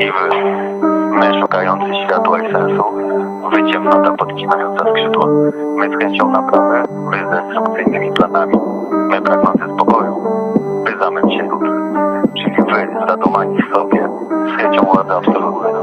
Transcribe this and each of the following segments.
i wy. My szukający światła i sensu, wy ciemnota podcinająca skrzydła. My z chęcią naprawy, wy z destrukcyjnymi planami. My pragnący spokoju, wy zamęt się duszy. Czyli wy zadumani w sobie, z chęcią władzy absolutnej.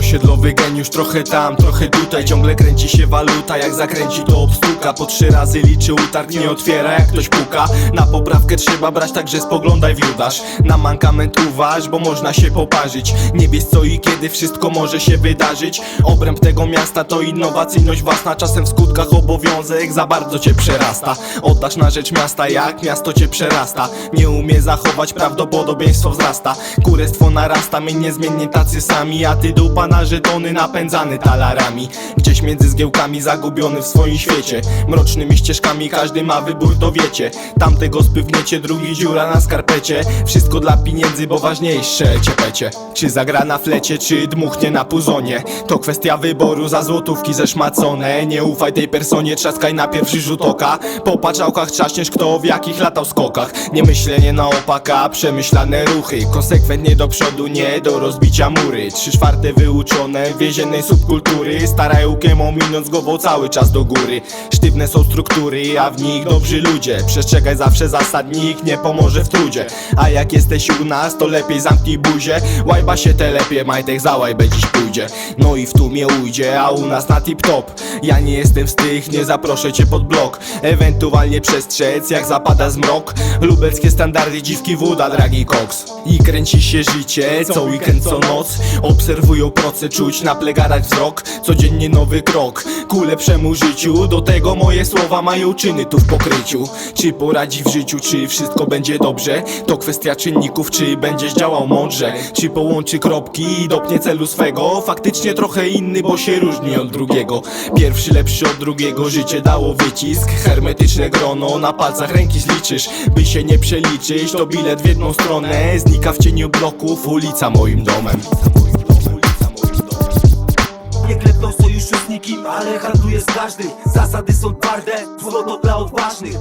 Osiedlowy geniusz trochę tam, trochę tutaj. Ciągle kręci się waluta, jak zakręci to obstuka. Po trzy razy liczy utarg, nie otwiera jak ktoś puka. Na poprawkę trzeba brać, także spoglądaj w Judasz Na mankament uważ, bo można się poparzyć. Nie wiesz co i kiedy wszystko może się wydarzyć. Obręb tego miasta to innowacyjność własna. Czasem w skutkach obowiązek za bardzo cię przerasta. Oddasz na rzecz miasta, jak miasto cię przerasta. Nie umie zachować, prawdopodobieństwo wzrasta. Kurestwo narasta, my niezmiennie tacy sami A ty dupa na żetony napędzany talarami. Gdzieś między zgiełkami zagubiony w swoim świecie. Mrocznymi ścieżkami każdy ma wybór, to wiecie. Tamtego spywniecie, drugi dziura na skarpecie. Wszystko dla pieniędzy, bo ważniejsze ciepecie. Czy zagra na flecie, czy dmuchnie na puzonie. To kwestia wyboru za złotówki zeszmacone Nie ufaj tej personie, trzaskaj na pierwszy rzut oka. Po paczałkach trzaśniesz kto w jakich latał skokach. Nie myślenie na opak, a przemyślane ruchy. Konsekwentnie do przodu, nie do rozbicia mury. Trzy czwarte wyuczone więziennej subkultury. Starająkiem ominąc głową cały czas do góry. Sztywne są struktury, a w nich dobrzy ludzie. Przestrzegaj zawsze zasad, nikt nie pomoże w trudzie. A jak jesteś u nas, to lepiej zamknij buzię. Łajba się telepie, majtek za łajbę dziś pójdzie. No i w tłumie ujdzie, a u nas na tip top Ja nie jestem z tych, nie zaproszę cię pod blok. Ewentualnie przestrzec, jak zapada zmrok. Lubelskie standardy, dziwki woda, dragi koks. I kręci się życie, co weekend, co noc. Obserwują proce, czuć na plegarach wzrok. Codziennie nowy krok ku lepszemu życiu. Do tego moje słowa mają czyny tu w pokryciu. Czy poradzi w życiu, czy wszystko będzie dobrze? To kwestia czynników, czy będziesz działał mądrze. Czy połączy kropki i dopnie celu swego? Faktycznie trochę inny, bo się różni od drugiego. Pierwszy lepszy od drugiego, życie dało wycisk. Hermetyczne grono, na palcach ręki zliczysz. By się nie przeliczyć, to bilet w jedną stronę. Znika w cieniu bloków, ulica moim domem ale handluję z każdym. Zasady są twarde, złoto dla odważnych